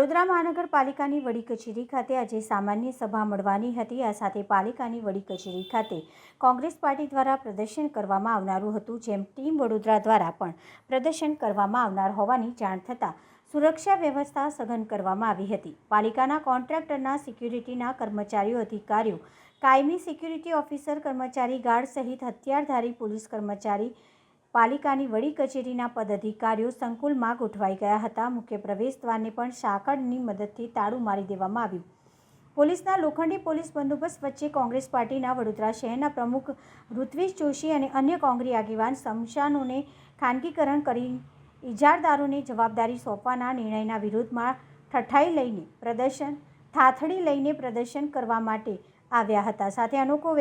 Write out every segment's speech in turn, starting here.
વડોદરા મહાનગરપાલિકાની વડી કચેરી ખાતે આજે સામાન્ય સભા મળવાની હતી. આ સાથે પાલિકાની વડી કચેરી ખાતે કોંગ્રેસ પાર્ટી દ્વારા પ્રદર્શન કરવામાં આવનારું હતું, જેમ ટીમ વડોદરા દ્વારા પણ પ્રદર્શન કરવામાં આવનાર હોવાની જાણ થતાં સુરક્ષા વ્યવસ્થા સઘન કરવામાં આવી હતી. પાલિકાના કોન્ટ્રાક્ટરના સિક્યુરિટીના કર્મચારીઓ, અધિકારીઓ, કાયમી સિક્યુરિટી ઓફિસર કર્મચારી, ગાર્ડ સહિત હથિયારધારી, પોલીસ કર્મચારી પાલિકાની વડી કચેરીના પદાધિકારીઓ સંકુલમાં ગોઠવાઈ ગયા હતા. મુખ્ય પ્રવેશદ્વારને પણ સાંકળની મદદથી તાળું મારી દેવામાં આવ્યું. પોલીસના લોખંડી પોલીસ બંદોબસ્ત વચ્ચે કોંગ્રેસ પાર્ટીના વડોદરા શહેરના પ્રમુખ ઋત્વિજ જોશી અને અન્ય કોંગ્રેસ આગેવાન શમશાનોને ખાનગીકરણ કરી ઇજારદારોને જવાબદારી સોંપવાના નિર્ણયના વિરોધમાં ઠઠાઈ લઈને પ્રદર્શન, થાથડી લઈને પ્રદર્શન કરવા માટે આવ્યા હતા. સાથે અનોખો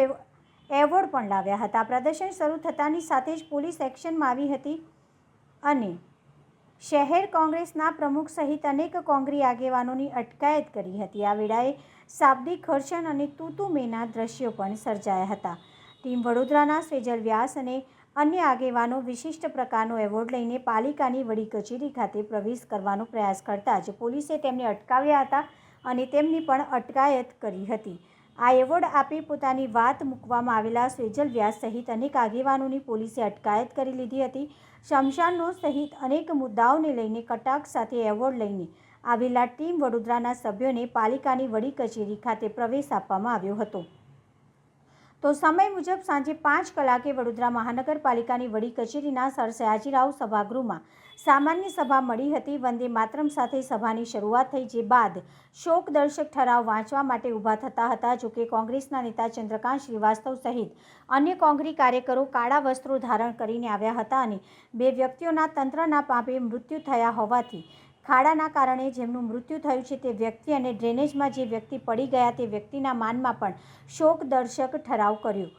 એવોર્ડ પણ લાવ્યા હતા. પ્રદર્શન શરૂ થતાની સાથે જ પોલીસ એક્શનમાં આવી હતી અને શહેર કોંગ્રેસના પ્રમુખ સહિત અનેક કોંગ્રી આગેવાનોની અટકાયત કરી હતી. આ વેળાએ શાબ્દિક ઘર્ષણ અને તૂતુ મેના દ્રશ્યો પણ સર્જાયા હતા. ટીમ વડોદરાના સ્વેજલ વ્યાસ અને અન્ય આગેવાનો વિશિષ્ટ પ્રકારનો એવોર્ડ લઈને પાલિકાની વડી કચેરી ખાતે પ્રવેશ કરવાનો પ્રયાસ કરતા જ પોલીસે તેમને અટકાવ્યા હતા અને તેમની પણ અટકાયત કરી હતી. આ એવોર્ડ આપી પોતાની વાત મૂકવામાં આવેલા સ્વેજલ વ્યાસ સહિત અનેક આગેવાનોની પોલીસે અટકાયત કરી લીધી હતી. શમશાનનો સહિત અનેક મુદ્દાઓને લઈને કટાક્ષ સાથે એવોર્ડ લઈને આવેલા ટીમ વડોદરાના સભ્યોને પાલિકાની વડી કચેરી ખાતે પ્રવેશ આપવામાં આવ્યો હતો. તો સમય મુજબ સાંજે પાંચ કલાકે વડોદરા મહાનગરપાલિકાની વડી કચેરીના સર સયાજીરાવ સભાગૃહમાં સામાન્ય સભા મળી હતી. વંદે માતરમ સાથે સભાની શરૂઆત થઈ, જે બાદ શોક દર્શક ઠરાવ વાંચવા માટે ઊભા થતા હતા. જોકે કોંગ્રેસના નેતા ચંદ્રકાંત શ્રીવાસ્તવ સહિત અન્ય કોંગ્રેસ કાર્યકરો કાળા વસ્ત્રો ધારણ કરીને આવ્યા હતા અને બે વ્યક્તિઓના તંત્રના પાપે મૃત્યુ થયા હોવાથી ખાડાના કારણે જેમનું મૃત્યુ થયું છે તે વ્યક્તિ અને ડ્રેનેજમાં જે વ્યક્તિ પડી ગયા તે વ્યક્તિના માનમાં પણ શોક દર્શક ઠરાવ કર્યો.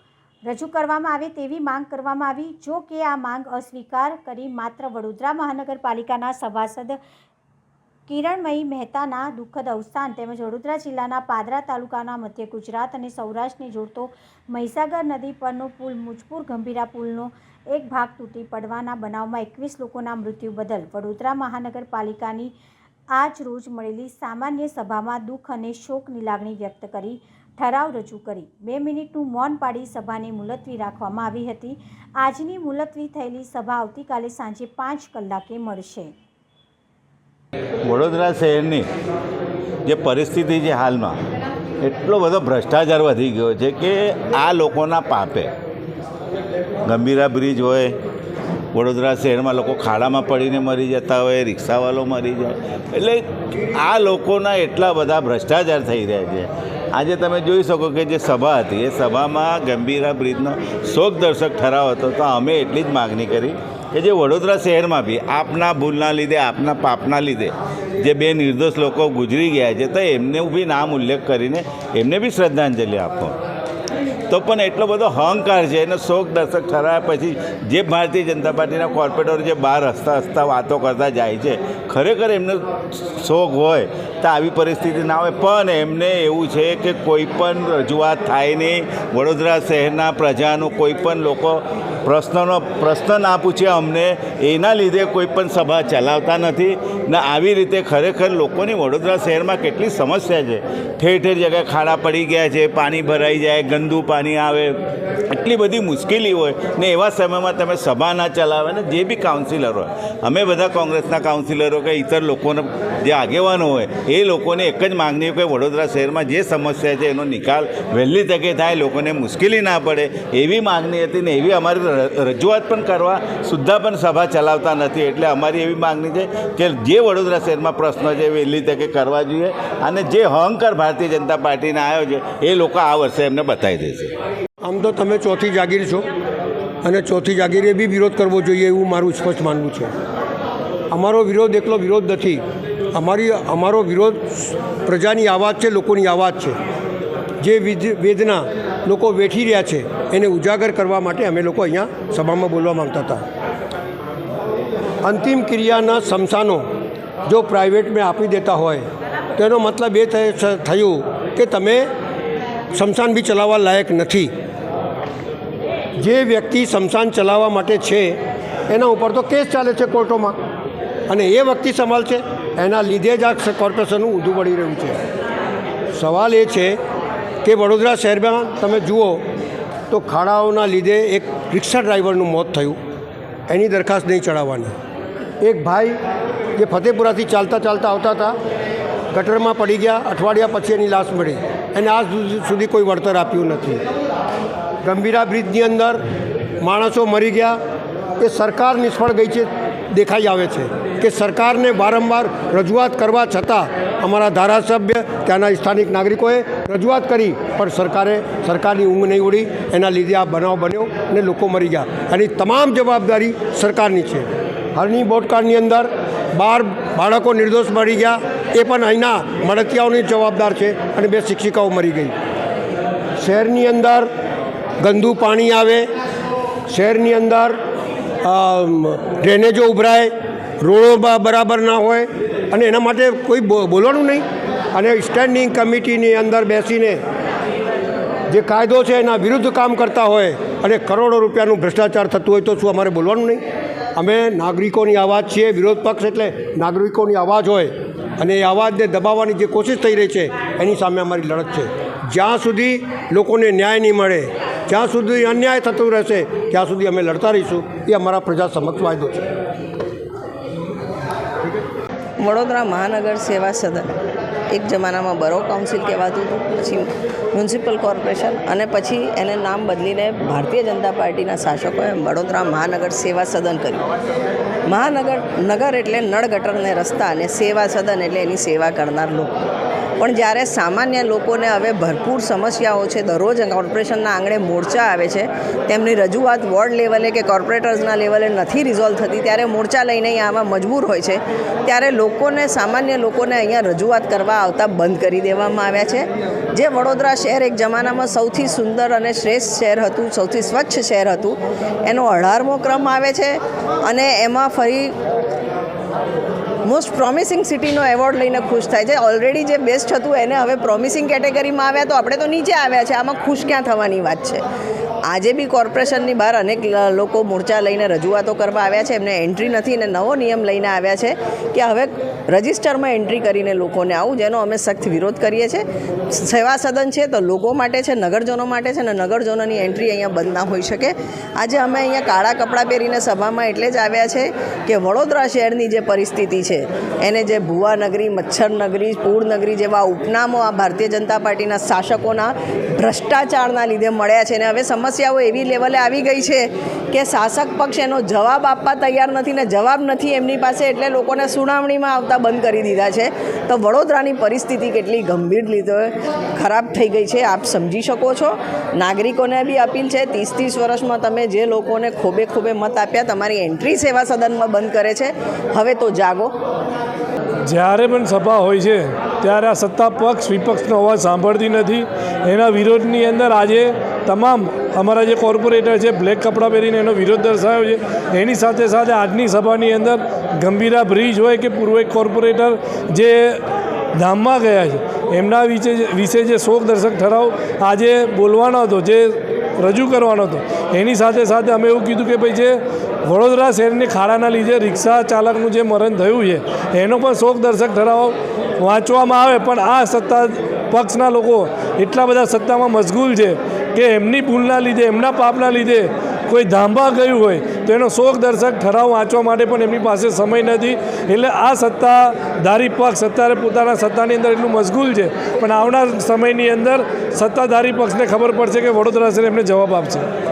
રજૂ કરવામાં આવે તેવી માંગ કરવામાં આવી. જો કે આ માંગ અસ્વીકાર કરી માત્ર વડોદરા મહાનગરપાલિકાના સભાસદ કિરણમયી મહેતાના દુઃખદ અવસાન તેમજ વડોદરા જિલ્લાના પાદરા તાલુકાના મધ્ય ગુજરાત અને સૌરાષ્ટ્રને જોડતો મહીસાગર નદી પરનો પુલ મુજપુર ગંભીરા પુલનો એક ભાગ તૂટી પડવાના બનાવમાં એકવીસ લોકોના મૃત્યુ બદલ વડોદરા મહાનગરપાલિકાની આજ રોજ મળેલી સામાન્ય સભામાં દુઃખ અને શોકની લાગણી વ્યક્ત કરી, ઠરાવ રજૂ કરી. બે મિનિટનું મૌન પાડી સભાને મુલતવી રાખવામાં આવી હતી. આજની મુલતવી થયેલી સભા આવતીકાલે સાંજે પાંચ કલાકે મળશે. વડોદરા શહેરની જે પરિસ્થિતિ છે હાલમાં, એટલો બધો ભ્રષ્ટાચાર વધી ગયો છે કે આ લોકોના પાપે ગંભીરા બ્રિજ હોય, વડોદરા શહેરમાં લોકો ખાડામાં પડીને મરી જતા હોય, રિક્ષાવાળો મરી જાય, એટલે આ લોકોના એટલા બધા ભ્રષ્ટાચાર થઈ રહ્યા છે. આજે તમે જોઈ શકો કે જે સભા હતી, એ સભામાં ગંભીરા બ્રિજનો શોકદર્શક ઠરાવ હતો, તો અમે એટલી જ માગણી કરી કે જે વડોદરા શહેરમાં બી, આપના ભૂલના લીધે, આપના પાપના લીધે જે બે નિર્દોષ લોકો ગુજરી ગયા છે, તો એમને બી નામ ઉલ્લેખ કરીને એમને બી શ્રદ્ધાંજલિ આપો. તો પણ એટલો બધો અહંકાર છે અને શોક દર્શક ઠરાવ્યા પછી જે ભારતીય જનતા પાર્ટીના કોર્પોરેટરો જે બહાર હસતા હસતા વાતો કરતા જાય છે ખરેખર એમને શોખ હોય તો આવી પરિસ્થિતિ ના હોય. પણ એમને એવું છે કે કોઈ પણ રજૂઆત થાય નહીં. વડોદરા શહેરના પ્રજાનું કોઈ પણ લોકો પ્રશ્નનો પ્રશ્ન ના પૂછે અમને. એના લીધે કોઈ પણ સભા ચલાવતા નથી. ને આવી રીતે ખરેખર લોકોની વડોદરા શહેરમાં કેટલી સમસ્યા છે. ઠેર ઠેર જગ્યાએ ખાડા પડી ગયા છે, પાણી ભરાઈ જાય, ગંદુ પાણી આવે. એટલી બધી મુશ્કેલી હોય. ને એવા સમયમાં તમે સભા ના ચલાવે ને જે બી કાઉન્સિલર હોય. અમે બધા કોંગ્રેસના કાઉન્સિલરો કે ઇતર લોકોને જે આગેવાનો હોય, એ લોકોને એક જ માગણી કે વડોદરા શહેરમાં જે સમસ્યા છે એનો નિકાલ વહેલી તકે થાય, લોકોને મુશ્કેલી ના પડે, એવી માગણી હતી ને એવી અમારી રજૂઆત પણ કરવા સુદ્ધા પણ સભા ચલાવતા નથી. એટલે અમારી એવી માગણી છે કે જે વડોદરા શહેરમાં પ્રશ્નો છે વહેલી તકે કરવા જોઈએ અને જે અહંકાર ભારતીય જનતા પાર્ટીને આવ્યો છે, એ લોકો આ વર્ષે એમને બતાવી દેશે. આમ તો તમે ચોથી જાગીર છો અને ચોથી જાગીરે બી વિરોધ કરવો જોઈએ એવું મારું સ્પષ્ટ માનવું છે. અમારો વિરોધ એકલો વિરોધ નથી. અમારી, અમારો વિરોધ પ્રજાની આવાજ છે, લોકોની આવાજ છે. જે વિદ- વેદના લોકો વેઠી રહ્યા છે, એને ઉજાગર કરવા માટે અમે લોકો અહીંયા સભામાં બોલવા માંગતા હતા. અંતિમ ક્રિયાના સમસાનો જો પ્રાઇવેટમાં આપી દેતા હોય, તો એનો મતલબ એ થયું કે તમે શમશાન બી ચલાવવા લાયક નથી. જે વ્યક્તિ શમશાન ચલાવવા માટે છે, એના ઉપર તો કેસ ચાલે છે કોર્ટોમાં. અને એ વ્યક્તિ સંભાળશે એના લીધે જ આ કોર્પોરેશનનું ઊંધું પડી રહ્યું છે. સવાલ એ છે કે વડોદરા શહેરમાં તમે જુઓ તો ખાડાઓના લીધે એક રિક્ષા ડ્રાઈવરનું મોત થયું. એની દરખાસ્ત નહીં ચડાવવાની એક ભાઈ જે ફતેપુરાથી ચાલતા ચાલતા આવતા હતા, ગટરમાં પડી ગયા, અઠવાડિયા પછી એની લાશ મળી. એને આજ સુધી- કોઈ વળતર આપ્યું નથી. ગંભીરા બ્રિજની અંદર માણસો મરી ગયા. એ સરકાર નિષ્ફળ ગઈ છે. દેખાઈ આવે છે કે સરકારને વારંવાર રજૂઆત કરવા છતાં અમારા ધારાસભ્ય, ત્યાંના સ્થાનિક નાગરિકોએ રજૂઆત કરી, પણ સરકારે સરકારની ઊંઘ નહીં ઉડી. એના લીધે આ બનાવ બન્યો અને લોકો મરી ગયા. એની તમામ જવાબદારી સરકારની છે. હાલની બોટકાળની અંદર બાર બાળકો નિર્દોષ મરી ગયા. એ પણ અહીંના મળતિયાઓની જવાબદાર છે અને બે શિક્ષિકાઓ મરી ગઈ. શહેરની અંદર ગંદુ પાણી આવે. શહેરની અંદર ડ્રેનેજો ઉભરાય, રોડો બ- બરાબર ના હોય, અને એના માટે કોઈ બોલવાનું નહીં. અને સ્ટેન્ડિંગ કમિટીની અંદર બેસીને જે કાયદો છે એના વિરુદ્ધ કામ કરતા હોય અને કરોડો રૂપિયાનું ભ્રષ્ટાચાર થતું હોય તો શું અમારે બોલવાનું નહીં? અમે નાગરિકોની અવાજ છીએ, વિરોધ પક્ષ એટલે નાગરિકોની અવાજ હોય. અને એ અવાજને દબાવવાની જે કોશિશ થઈ રહી છે, એની સામે અમારી લડત છે. જ્યાં સુધી લોકોને ન્યાય નહીં મળે, જ્યાં સુધી અન્યાય થતું રહેશે, ત્યાં સુધી અમે લડતા રહીશું. એ અમારા પ્રજા સમક્ષ વાયદો છે. વડોદરા મહાનગર સેવા સદન. એક જમાનામાં બરો કાઉન્સિલ કહેવાતું હતું, પછી મ્યુનિસિપલ કોર્પોરેશન અને પછી એને નામ બદલીને ભારતીય જનતા પાર્ટીના શાસકોએ વડોદરા મહાનગર સેવા સદન કર્યું. મહાનગર, નગર એટલે નળ ગટરને રસ્તા અને સેવા સદન એટલે એની સેવા કરનાર લોકો. પણ જ્યારે સામાન્ય લોકોને હવે ભરપૂર સમસ્યાઓ છે, દરરોજ કોર્પોરેશનના આંગણે મોરચા આવે છે, તેમની રજૂઆત વોર્ડ લેવલે કે કોર્પોરેટર્સના લેવલે નથી રિઝોલ્વ થતી, ત્યારે મોરચા લઈને અહીંયા આવવા મજબૂર હોય છે, ત્યારે લોકોને, સામાન્ય લોકોને અહીંયા રજૂઆત કરવા આવતા બંધ કરી દેવામાં આવ્યા છે. જે વડોદરા શહેર એક જમાનામાં સૌથી સુંદર અને શ્રેષ્ઠ શહેર હતું, સૌથી સ્વચ્છ શહેર હતું, એનો અઢારમો ક્રમ આવે છે, અને એમાં ફરી મોસ્ટ પ્રોમિસિંગ સિટીનો એવોર્ડ લઈને ખુશ થાય છે. ઓલરેડી જે બેસ્ટ હતું એને હવે પ્રોમિસિંગ કેટેગરીમાં આવ્યા તો આપણે તો નીચે આવ્યા છે. આમાં ખુશ ક્યાં થવાની વાત છે? આજે બી કોર્પોરેશનની બહાર અનેક લોકો મોરચા લઈને રજૂઆતો કરવા આવ્યા છે. એમને એન્ટ્રી નથી અને નવો નિયમ લઈને આવ્યા છે કે હવે રજિસ્ટરમાં એન્ટ્રી કરીને લોકોને આવું, જેનો અમે સખ્ત વિરોધ કરીએ છીએ. સેવા સદન છે તો લોકો માટે છે, નગરજનો માટે છે અને નગરજનોની એન્ટ્રી અહીંયા બંધ ના હોઈ શકે. આજે અમે અહીંયા કાળા કપડાં પહેરીને સભામાં એટલે જ આવ્યા છે કે વડોદરા શહેરની જે પરિસ્થિતિ છે, એને જે ભુવા નગરી, મચ્છર નગરી, પૂર નગરી જેવા ઉપનામો આ ભારતીય જનતા પાર્ટીના શાસકોના ભ્રષ્ટાચારના લીધે મળ્યા છે. અને હવે સમસ્યાઓ એવી લેવલે આવી ગઈ છે કે શાસક પક્ષ એનો જવાબ આપવા તૈયાર નથી ને જવાબ નથી એમની પાસે એટલે લોકોને સુનાવણીમાં આવતા બંધ કરી દીધા છે. તો વડોદરાની પરિસ્થિતિ કેટલી ગંભીર લીધે ખરાબ થઈ ગઈ છે આપ સમજી શકો છો. નાગરિકોને બી અપીલ છે ત્રીસ ત્રીસ વર્ષમાં તમે જે લોકોને ખોબે ખોબે મત આપ્યા તમારી એન્ટ્રી સેવા સદનમાં બંધ કરે છે. હવે તો જાગો. જ્યારે પણ સભા હોય છે, ત્યારે આ સત્તા પક્ષ વિપક્ષનો અવાજ સાંભળતી નથી. એના વિરોધની અંદર આજે તમામ અમારા જે કોર્પોરેટર છે, બ્લેક કપડાં પહેરીને એનો વિરોધ દર્શાવ્યો છે. એની સાથે સાથે આજની સભાની અંદર ગંભીરા બ્રિજ હોય કે પૂર્વ કોર્પોરેટર જે ધામમાં ગયા છે, એમના વિશે વિશે જે શોકદર્શક ઠરાવ આજે બોલવાનો હતો, જે રજૂ કરવાનો હતો. એની સાથે સાથે અમે એવું કીધું કે ભાઈ જે વડોદરા શહેરની ખાડાના લીધે રિક્ષા ચાલકનું જે મરણ થયું છે, એનો પણ શોક દર્શક ઠરાવ વાંચવામાં આવે. પણ આ સત્તા પક્ષના લોકો એટલા બધા સત્તામાં મશગુલ છે કે એમની ભૂલના લીધે, એમના પાપના લીધે કોઈ ધાંભા ગયું હોય, તો એનો શોક દર્શક ઠરાવ વાંચવા માટે પણ એમની પાસે સમય નથી. એટલે આ સત્તાધારી પક્ષ અત્યારે પોતાના સત્તાની અંદર એટલું મશગુલ છે, પણ આવનાર સમયની અંદર સત્તાધારી પક્ષને ખબર પડશે કે વડોદરા શહેર એમને જવાબ આપશે.